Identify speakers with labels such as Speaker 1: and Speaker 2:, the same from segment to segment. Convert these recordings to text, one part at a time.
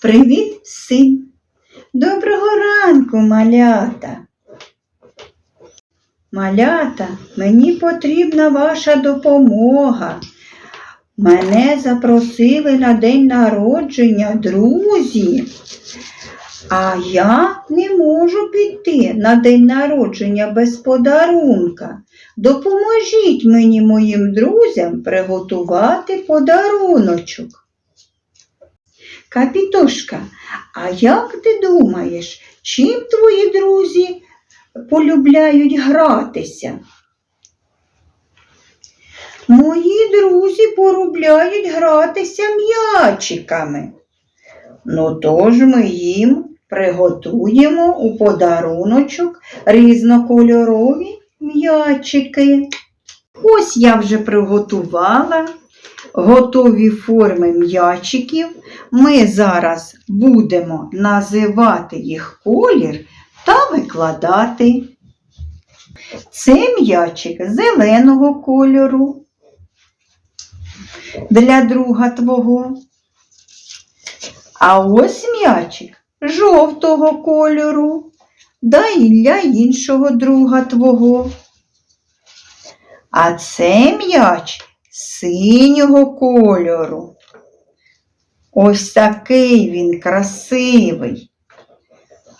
Speaker 1: Привіт, син. Доброго ранку, малята. Малята, мені потрібна ваша допомога. Мене запросили на день народження друзі. А я не можу піти на день народження без подарунка. Допоможіть мені моїм друзям приготувати подаруночок. Капітошка, а як ти думаєш, чим твої друзі полюбляють гратися? Мої друзі полюбляють гратися м'ячиками. Ну тож ми їм приготуємо у подаруночок різнокольорові м'ячики. Ось я вже приготувала готові форми м'ячиків. Ми зараз будемо називати їх колір та викладати. Це м'ячик зеленого кольору. Для друга твого. А ось м'ячик жовтого кольору, да і для іншого друга твого. А це м'яч синього кольору. Ось такий він красивий.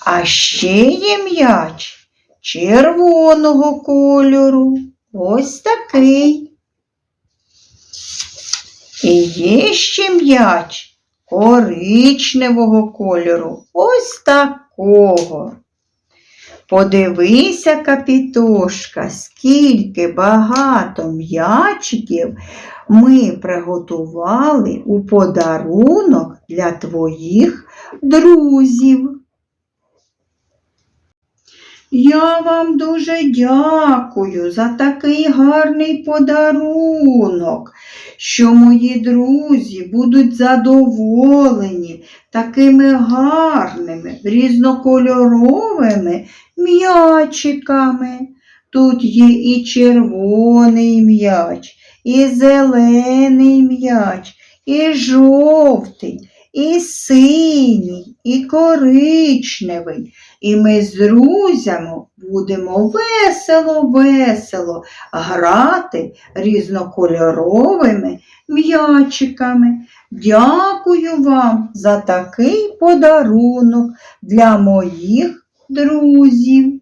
Speaker 1: А ще є м'яч червоного кольору. Ось такий. І є ще м'яч коричневого кольору. Ось такого. Подивися, капітошка, скільки багато м'ячиків ми приготували у подарунок для твоїх друзів. Я вам дуже дякую за такий гарний подарунок, що мої друзі будуть задоволені такими гарними, різнокольоровими м'ячиками. Тут є і червоний м'яч, і зелений м'яч, і жовтий, і синій, і коричневий. І ми з друзями будемо весело-весело грати різнокольоровими м'ячиками. Дякую вам за такий подарунок для моїх друзів.